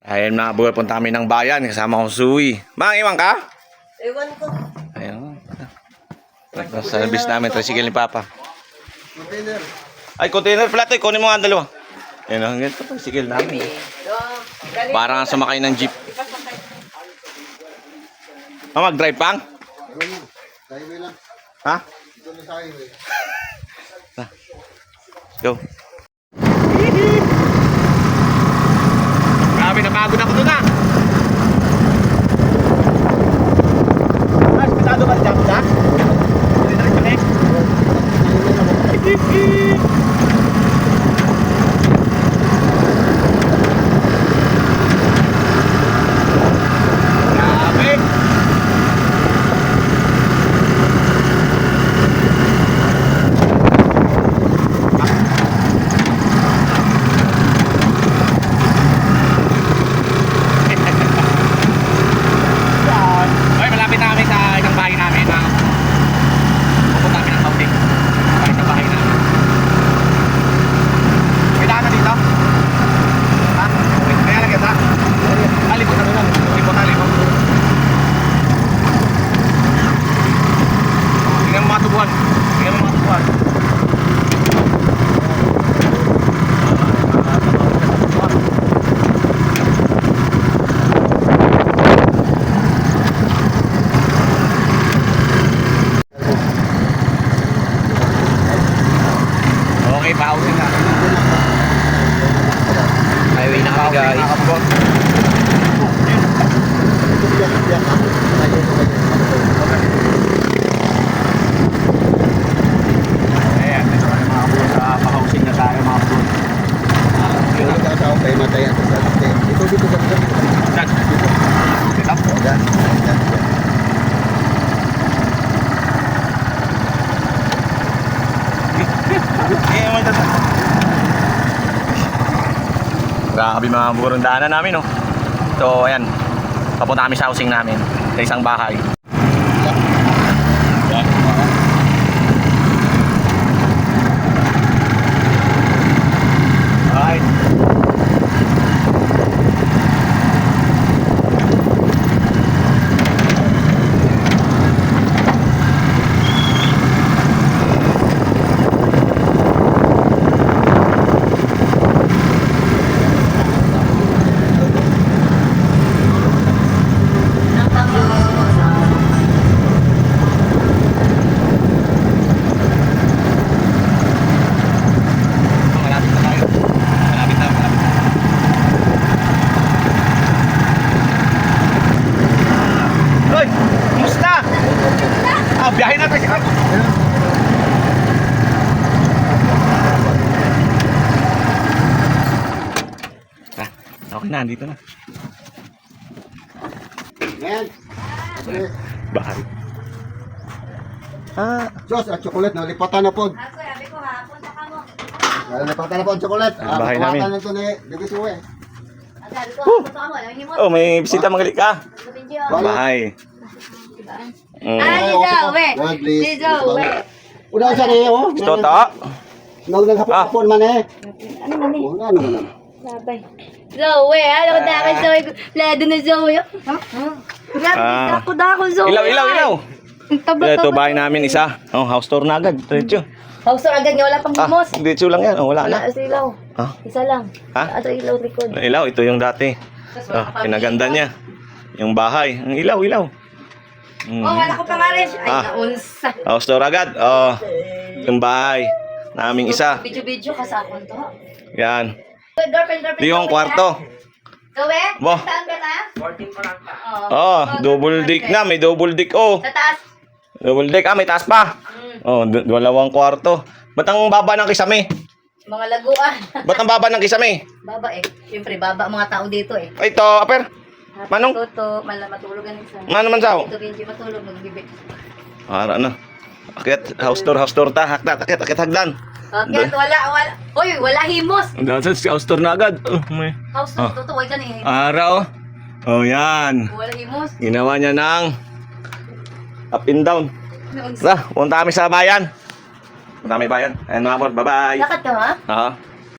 Ayun mga buhay, punta kami ng bayan. Kasama kong Suwi. Mang, iwan ka? Ewan ko. Ayun. Service namin, tricycle ni Papa. Container. Ay, container pala ito. Kunin mo nga ang dalawa. Ayun, ang ganito tricycle namin. Parang nga sumakay ng jeep. Ah, mag-drive pang? Ha? Ito na sa highway. Go. Grabe, napagod ako doon ah. Mas, pitado ba dyan ka? Hindi na rin kami. Grabe. Yan. Okay, malapit na kami sa isang bahay namin. Ha? Pupunta kami ng Pauting. Sa isang bahay namin. May daan na dito? Ha? Okay, Kaya lang kita? Ah, libot na lang. Libot na, libot. Tingnan mo mga tubuhan. Tingnan mo mga tubuhan. Okay, pausin na. Highway na kami guys. Ayan, ito na mga bro sa pa-housing na tayo mga bro. Yung nagkasama kayo matayan sa sarap. Ito dito sa sarap. Saan? Dito? Yan. Yan. Yan. Eh, may tata. Grabe mga burong daanan namin, no? So, ayan. Papunta kami sa housing namin. Sa isang bahay. Alright. Malapit na tayo. Malapit na, malapit na. Hoy! Kumusta? Ah, biyahe na tayo. Ah, okay na, andito na. Yan. Bahay. Ah, Diyos, at chocolate na lipatan na po. Ako, sabi ko hapon sa kamo. Ah, Lipatan na po ang chocolate. Ang bahay namin. Uwe. Ang sa kamo. Alam niyo mo? oh, may bisita magaling ka. Sa video. Wala. Bahay. Mm. Ah, Ay, dito, po. we. God bless. Dito, we. Una sa niyo. oh. Toto. Nang naghapon man eh. Ano man eh? Ano man. Sabay. Zoe, ano ka dahil Zoe? Lado na Zoe. Ha? Ha? Ah. Ako da ako Zoe. Ilaw, ilaw, ilaw. Ito, bahay namin isa. Oh, house tour na agad. Diretso. House tour agad niya, wala pang Ah, bumos. diretso lang yan. Oh, wala na. Wala sa ilaw. Ha? Isa lang. Ha? Ato ilaw. Ang ilaw, ito yung dati. Oh, kinaganda niya. Yung bahay. Ang ilaw, ilaw. Mm. Oh, wala ko pa nga rin. Ay, Ah. naunsa. House tour agad. Oh, yung bahay. Naming isa. Video-video ka sa akong to. Yan. Girlfriend, girlfriend. Ito yung kwarto. Zoe? Bo. Saan ka na? 14 pa lang pa. Oh, double deck na. May double deck. Oh, Sa taas. double deck. Ah, may taas pa. Mm. Oh, d- dalawang kwarto. Ba't ang baba ng kisame? Mga laguan. Ba't ang baba ng kisame? baba eh. Siyempre, baba ang mga tao dito eh. Ito, aper. Manong? Toto, mala matulog ang isa. Nga naman sao? Ito, Benji, matulog, magbibig. Para ano? Akit, house tour, house tour ta. Haktat, akit, akit, hagdan. Okay, wala, wala. Uy, wala himos. Dasan si house tour na agad. Oh, may. House Ah. to, toto, wala ka eh. Araw. Oh, yan. Wala himos. Ginawa niya ng up and down. Tara, punta kami sa bayan. Punta kami bayan. Ayun mga bye-bye. Lakad ka ha? Oo.